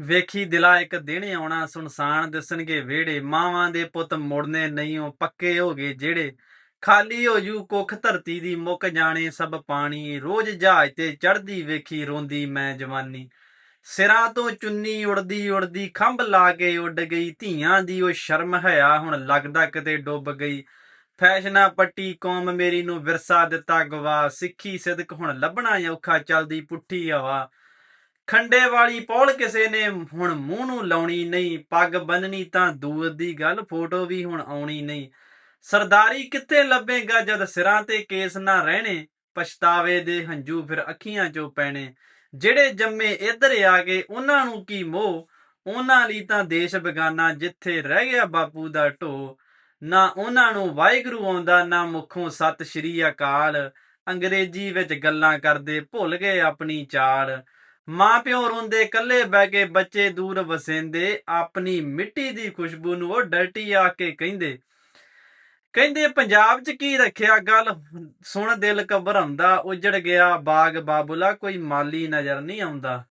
ਵੇਖੀ ਦਿਲਾ ਇੱਕ ਦਿਨ ਆਉਣਾ, ਸੁਨਸਾਨ ਦਿਸਣਗੇ ਵਿਹੜੇ। ਮਾਵਾਂ ਦੇ ਪੁੱਤ ਮੁੜਨੇ ਨਹੀਂ ਉਹ ਪੱਕੇ ਹੋ ਗਏ ਜਿਹੜੇ ਖਾਲੀ ਹੋ ਜੂ ਕੁੱਖ ਧਰਤੀ ਦੀ ਮੁੱਕ ਜਾਣੇ, ਸਭ ਪਾਣੀ। ਰੋਜ਼ ਜਹਾਜ਼ ਤੇ ਚੜਦੀ ਵੇਖੀ ਰੋਂਦੀ ਮੈਂ ਜਵਾਨੀ। ਸਿਰਾਂ ਤੋਂ ਚੁੰਨੀ ਉੜਦੀ ਉੜਦੀ ਖੰਭ ਲਾ ਕੇ ਉੱਡ ਗਈ। ਧੀਆਂ ਦੀ ਉਹ ਸ਼ਰਮ ਹਿਆ ਹੁਣ ਲੱਗਦਾ ਕਿਤੇ ਡੁੱਬ ਗਈ। ਫੈਸ਼ਨਾ ਪੱਟੀ ਕੌਮ ਮੇਰੀ ਨੂੰ ਵਿਰਸਾ ਦਿੱਤਾ ਗਵਾ ਸਿੱਖੀ ਸਿਦਕ ਹੁਣ ਲੱਭਣਾ ਔਖਾ, ਚੱਲਦੀ ਪੁੱਠੀ ਹਵਾ। ਖੰਡੇ ਵਾਲੀ ਪੌਲ ਕਿਸੇ ਨੇ ਹੁਣ ਮੂੰਹ ਨੂੰ ਲਾਉਣੀ ਨਹੀਂ, ਪੱਗ ਬੰਨਣੀ ਤਾਂ ਦੂਰ ਦੀ ਗੱਲ, ਫੋਟੋ ਵੀ ਹੁਣ ਆਉਣੀ ਨਹੀਂ। ਸਰਦਾਰੀ ਕਿੱਥੇ ਲੱਭੇਗਾ ਜਦ ਸਿਰਾਂ ਤੇ ਕੇਸ ਨਾ ਰਹਿਣੇ? ਪਛਤਾਵੇ ਦੇ ਹੰਝੂ ਫਿਰ ਅੱਖੀਆਂ 'ਚੋਂ ਪੈਣੇ। ਜਿਹੜੇ ਜੰਮੇ ਇੱਧਰ ਆ ਗਏ ਉਹਨਾਂ ਨੂੰ ਕੀ ਮੋਹ? ਉਹਨਾਂ ਲਈ ਤਾਂ ਦੇਸ਼ ਬਗਾਨਾ ਜਿੱਥੇ ਰਹਿ ਗਿਆ ਬਾਪੂ ਦਾ ਢੋ ਨਾ ਉਹਨਾਂ ਨੂੰ ਵਾਹਿਗੁਰੂ ਆਉਂਦਾ, ਨਾ ਮੁਖੋਂ ਸਤਿ ਸ਼੍ਰੀ ਅਕਾਲ। ਅੰਗਰੇਜ਼ੀ ਵਿੱਚ ਗੱਲਾਂ ਕਰਦੇ ਭੁੱਲ ਗਏ ਆਪਣੀ ਚਾਲ। ਮਾਂ ਪਿਓ ਰੋਂਦੇ ਇਕੱਲੇ ਬਹਿ ਕੇ ਬੱਚੇ ਦੂਰ ਵਸੇਂਦੇ, ਆਪਣੀ ਮਿੱਟੀ ਦੀ ਖੁਸ਼ਬੂ ਨੂੰ ਉਹ ਡਰਟੀ ਆ ਕੇ ਕਹਿੰਦੇ। ਕਹਿੰਦੇ, ਪੰਜਾਬ 'ਚ ਕੀ ਰੱਖਿਆ ਗੱਲ? ਸੁਣ ਦਿਲ ਘਬਰਾਉਂਦਾ, ਉਜੜ ਗਿਆ ਬਾਗ ਬਾਬੁਲਾ, ਕੋਈ ਮਾਲੀ ਨਜ਼ਰ ਨਹੀਂ ਆਉਂਦਾ।